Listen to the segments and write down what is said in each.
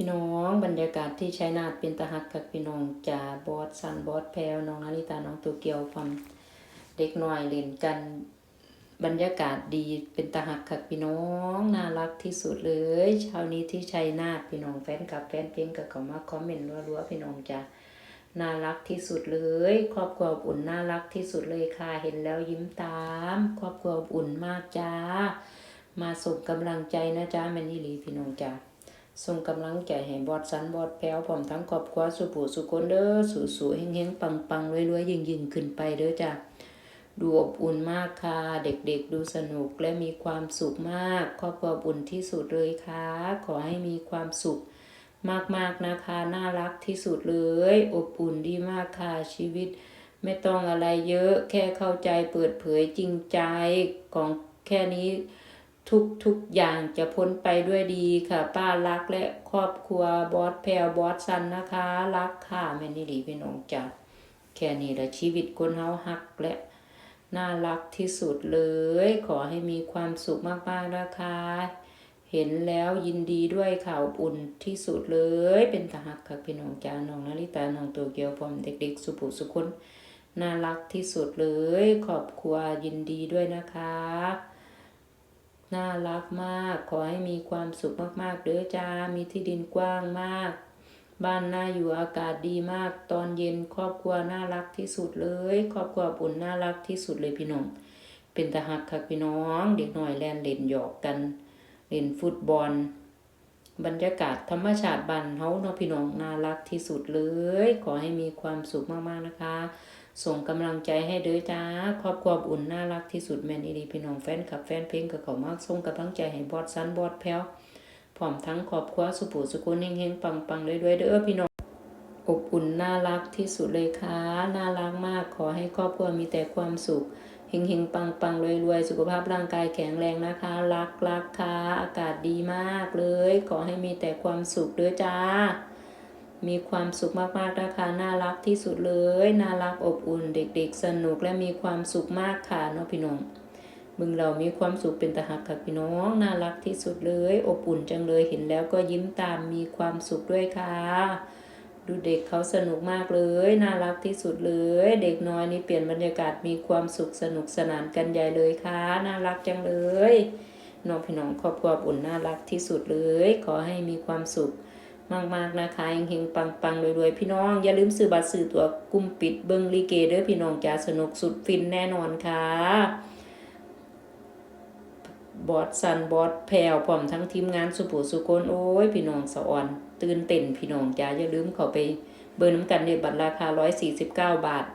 พี่น้องบรรยากาศที่ชัยนาทเป็นตะหักกับพี่น้องจ่าบอสสันบอสแพรวน้องนาริตาน้องตัวเกียวความเด็กน้อยเล่นกันบรรยากาศดีเป็นตะหักกับพี่น้องน่ารักที่สุดเลยเช้านี้ที่ชัยนาทพี่น้องแฟนคลับแฟนเพลงกับเขามาคอมเมนต์รัวๆพี่น้องจ้าน่ารักที่สุดเลย ครอบครัวอบอุ่นน่ารักที่สุดเลยค่ะเห็นแล้วยิ้มตาม ครอบครัวอบอุ่นมากจ้ามาส่งกำลังใจนะจ้าแมนนี่ลีพี่น้องจ้า ส่งกำลังใจให้บอดสันบอดแพ้วพร้อมทั้งครอบครัวสุผู้สุคนเด้อสู่สู่เฮงเฮงปังปังรวยรวยยิ่งยิ่งขึ้นไปเด้อจ้ะดูอบอุ่นมากค่ะ เด็กๆดูสนุกและมีความสุขมากครอบครัวอบอุ่นที่สุดเลยค่ะ ขอให้มีความสุขมากๆนะคะ น่ารักที่สุดเลย อบอุ่นดีมากค่ะชีวิต ไม่ต้องอะไรเยอะแค่เข้าใจเปิดเผยจริงใจของแค่นี้ ทุกทุกอย่างจะพ้นไปด้วยดีค่ะ ป้ารักและครอบครัวบอสแพรวบอสซันนะคะ รักค่ะแม่นี่ดีพี่น้องจ้ะแค่นี้แหละชีวิตคนเฮาฮักและน่ารักที่สุดเลย ขอให้มีความสุขมากๆนะคะ เห็นแล้วยินดีด้วยข่าวอุ่นที่สุดเลย เป็นตาหักค่ะพี่น้องจ้าน้องนาริตาน้องตัวเกียวพร้อมเด็กๆ สุภุสุคนน่ารักที่สุดเลย ขอบครัวยินดีด้วยนะคะ น่ารักมาก ขอให้มีความสุขมากๆ เด้อจ้า มีที่ดินกว้างมาก บ้านน่าอยู่อากาศดีมาก ตอนเย็นครอบครัวน่ารักที่สุดเลย ครอบครัวอุ่นน่ารักที่สุดเลยพี่น้อง เป็นตาหักค่ะพี่น้อง เด็กหน่อยแล่นเล่นหยอกกัน เล่นฟุตบอล บรรยากาศธรรมชาติบ้านเฮาเนาะพี่น้องน่ารักที่สุดเลย ขอให้มีความสุขมากๆนะคะ ส่งกำลังใจให้เด้อจ้าครอบครัวอบอุ่นน่ารักที่สุดแม่นอีดีพี่น้องแฟนคลับแฟนเพลงกับเขามากส่งกำลังใจให้บอดซันบอดแพ้วพร้อมทั้งครอบครัวสุปุสุกุนเฮงๆปังๆเลยด้วยเด้อพี่น้องอบอุ่นน่ารักที่สุดเลยค่ะน่ารักมากขอให้ครอบครัวมีแต่ความสุข เฮงๆปังๆรวยๆสุขภาพร่างกายแข็งแรงนะคะ รักรักค่ะอากาศดีมากเลย ขอให้มีแต่ความสุขด้อจ้า มีความสุขมากๆนะคะน่ารักที่สุดเลย น่ารักอบอุ่นเด็กๆ สนุกและมีความสุขมากค่ะเนาะพี่น้องมึงเรามีความสุขเป็นตาหักค่ะพี่น้องน่ารักที่สุดเลย อบอุ่นจังเลยเห็นแล้วก็ยิ้มตามมีความสุขด้วยค่ะ ดูเด็กเขาสนุกมากเลย น่ารักที่สุดเลย เด็กน้อยนี่เปลี่ยนบรรยากาศมีความสุขสนุกสนานกันใหญ่เลยค่ะ น่ารักจังเลยน้องพี่น้องครอบครัวอุ่นน่ารักที่สุดเลย ขอให้มีความสุขมากๆนะคะเฮงๆปังๆรวยๆพี่น้อง อย่าลืมซื้อบัตรซื้อตัวกลุ่มปิดเบิงลีเกเด้อพี่น้องจ้าสนุกสุดฟินแน่นอนค่ะ บอสซันบอสแพรวพร้อมทั้งทีมงานสุภูสุคนโอ้ยพี่น้องสะอ่อน ตื่นเต้นพี่น้องจ้าอย่าลืมเข้าไปเบอร์น้ำกันในบัตรราคา149บาท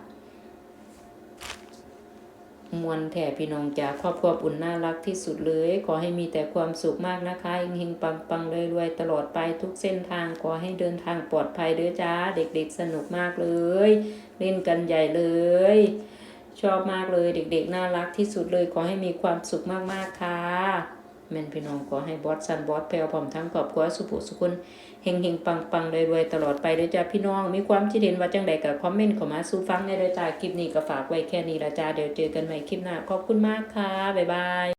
มวนแถพี่น้องจ้าครอบครัวอุ่นน่ารักที่สุดเลย ขอให้มีแต่ความสุขมากนะคะเฮงๆปังๆรวยๆตลอดไปทุกเส้นทางขอให้เดินทางปลอดภัยเด้อจ้า เด็กๆสนุกมากเลย เล่นกันใหญ่เลย ชอบมากเลยเด็กๆ น่ารักที่สุดเลยขอให้มีความสุขมากๆค่ะแม่นพี่น้องขอให้บอสซันบอสแพลวพร้อมทั้งครอบครัวสุภุสุคนเฮงเฮงปังปังๆรวยๆตลอดไปเลยจ้าพี่น้อง มีความคิดเห็นว่าจังใดกับคอมเมนต์เข้ามาสู้ฟังได้เลยจ้าคลิปนี้ก็ฝากไว้แค่นี้ละจ้าเดี๋ยวเจอกันใหม่คลิปหน้าขอบคุณมากค่ะบ๊ายบาย